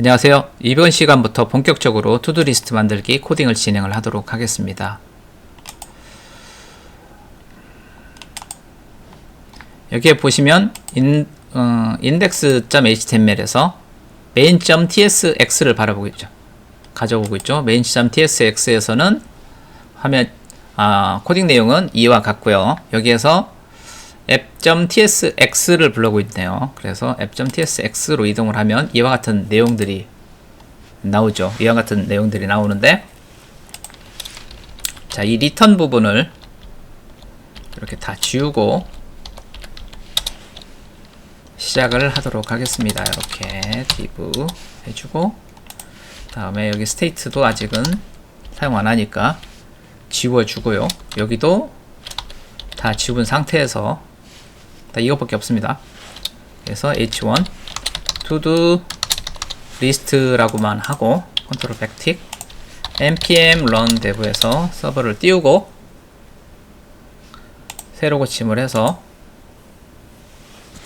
안녕하세요. 이번 시간부터 본격적으로 투두리스트 만들기 코딩을 진행을 하도록 하겠습니다. 여기에 보시면 인, 어, index.html에서 main.tsx를 바라보고 있죠. 가져오고 있죠. main.tsx에서는 화면 아, 코딩 내용은 이와 같고요. 여기에서 app.tsx를 불러고 있네요. 그래서 app.tsx로 이동을 하면 이와 같은 내용들이 나오죠. 이와 같은 내용들이 나오는데 자, 이 리턴 부분을 이렇게 다 지우고 시작을 하도록 하겠습니다. 이렇게 div 해주고 다음에 여기 스테이트도 아직은 사용 안 하니까 지워주고요. 여기도 다 지운 상태에서 다 이것밖에 없습니다. 그래서 h1 to-do list라고만 하고 컨트롤 백틱 npm run dev에서 서버를 띄우고 새로 고침을 해서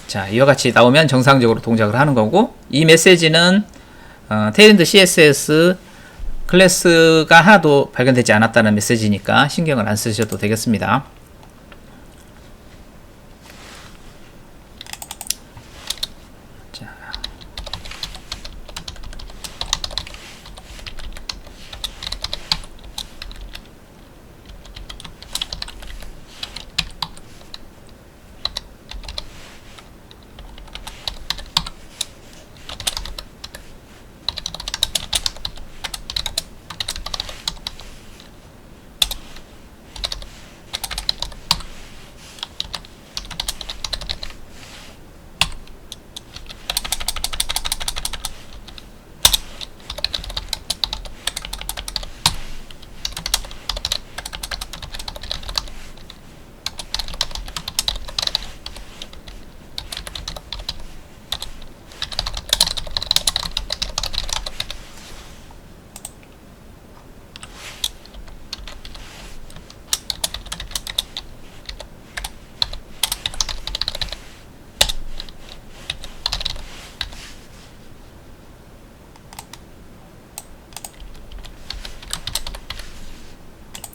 자 이와 같이 나오면 정상적으로 동작을 하는 거고 이 메시지는 어, 테일랜드 css 클래스가 하나도 발견되지 않았다는 메시지니까 신경을 안 쓰셔도 되겠습니다.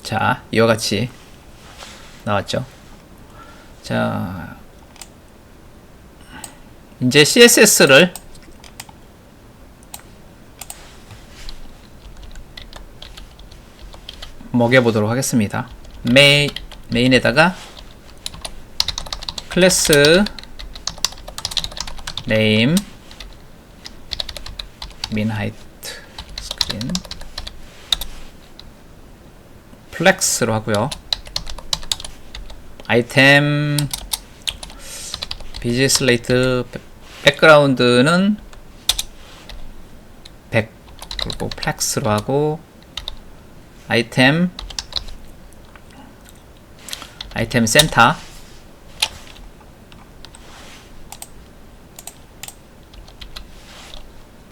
자, 이와 같이 나왔죠. 자, 이제 CSS를 먹여보도록 하겠습니다. 메인, 메인에다가 클래스 네임 min height screen 플렉스로 하고요. 아이템 비지 슬레이트 백그라운드는 100 그리고 플렉스로 하고 아이템 아이템 센터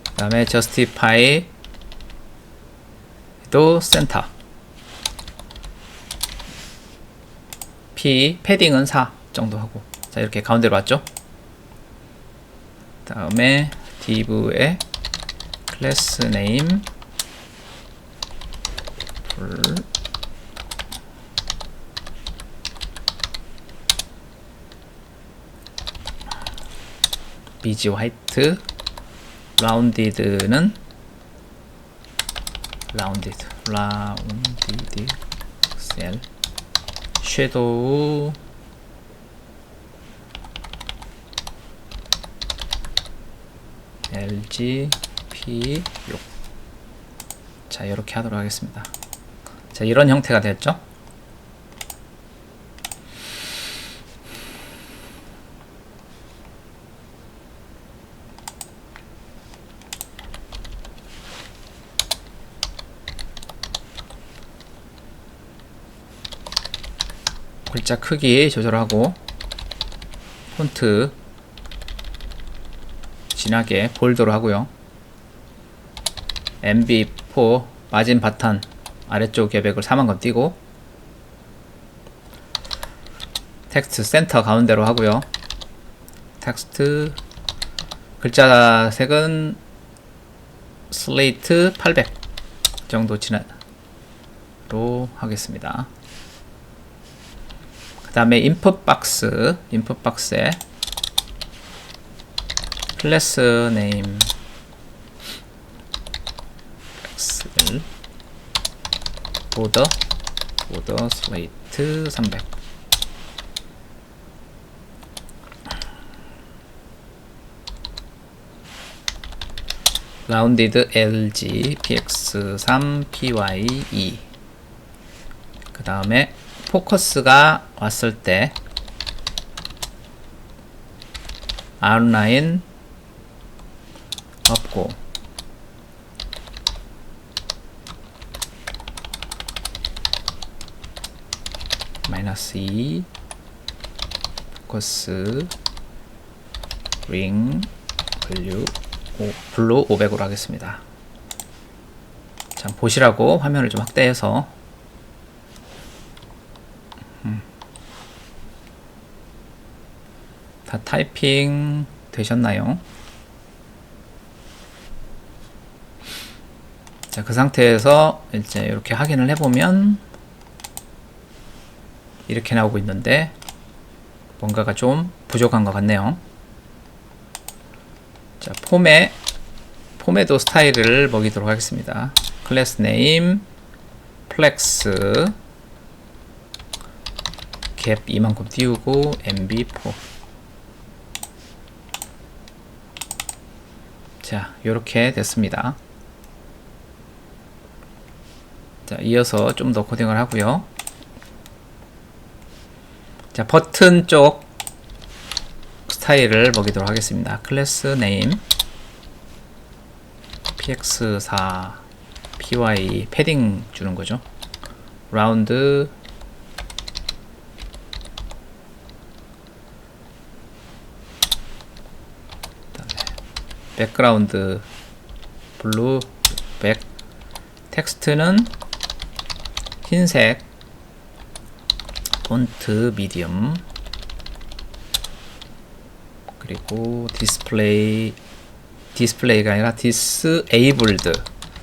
그 다음에 justify 또 센터 P 패딩은 4 정도 하고. 자 이렇게 가운데로 왔죠? 다음에 div의 클래스 네임. 불 비지 화이트. 라운디드는 라운디드. 라운디드. 셀 섀도우. LG P6 자 이렇게 하도록 하겠습니다. 자 이런 형태가 됐죠 글자 크기 조절하고 폰트 진하게 볼드로 하고요. MB4 마진 바탄 아래쪽 계백을 4만 건 띄고 텍스트 센터 가운데로 하고요. 텍스트 글자 색은 슬레이트 800 정도 지나로 하겠습니다. 그 다음에 인풋 박스, 인풋 박스에 클래스 네임 박스를 보더 보더 슬레이트 300 라운디드 LG PX3 PY2 그 다음에 포커스가 왔을 때 R9 없고 마이너스 2 포커스 링 value 오, 블루 500으로 하겠습니다. 자, 보시라고 화면을 좀 확대해서 다 타이핑 되셨나요? 자, 그 상태에서 이제 이렇게 확인을 해보면 이렇게 나오고 있는데 뭔가가 좀 부족한 것 같네요. 자, 폼에 폼에도 스타일을 먹이도록 하겠습니다. 클래스 네임 플렉스 갭 이만큼 띄우고 MB4 자, 이렇게 됐습니다. 자, 이어서 좀 더 코딩을 하고요. 자, 버튼 쪽 스타일을 먹이도록 하겠습니다. 클래스 네임 px4 py 패딩 주는 거죠. 라운드 백그라운드 블루 백. 텍스트는 흰색. 폰트 미디엄. 그리고 디스플레이 디스플레이가 아니라 디스에이블드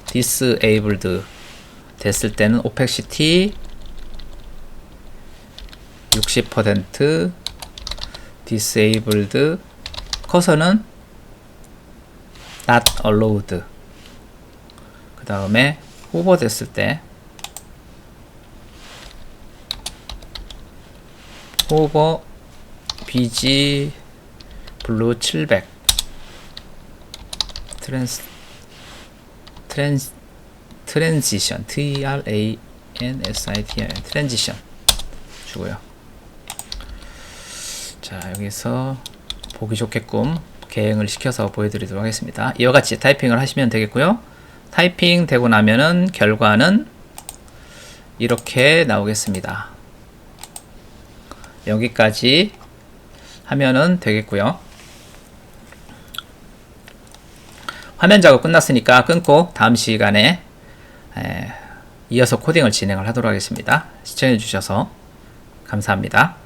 디스에이블드 됐을 때는 오펙시티 60% 디스에이블드 커서는 not allowed. 그 다음에 호버 됐을 때 호버 BG 블루 700 트랜스 트랜스 트랜지션 T R A N S I T I N. 트랜지션 주고요. 자 여기서 보기 좋게끔 개행을 시켜서 보여드리도록 하겠습니다. 이와 같이 타이핑을 하시면 되겠고요. 타이핑 되고 나면은 결과는 이렇게 나오겠습니다. 여기까지 하면은 되겠고요. 화면 작업 끝났으니까 끊고 다음 시간에 에, 이어서 코딩을 진행을 하도록 하겠습니다. 시청해 주셔서 감사합니다.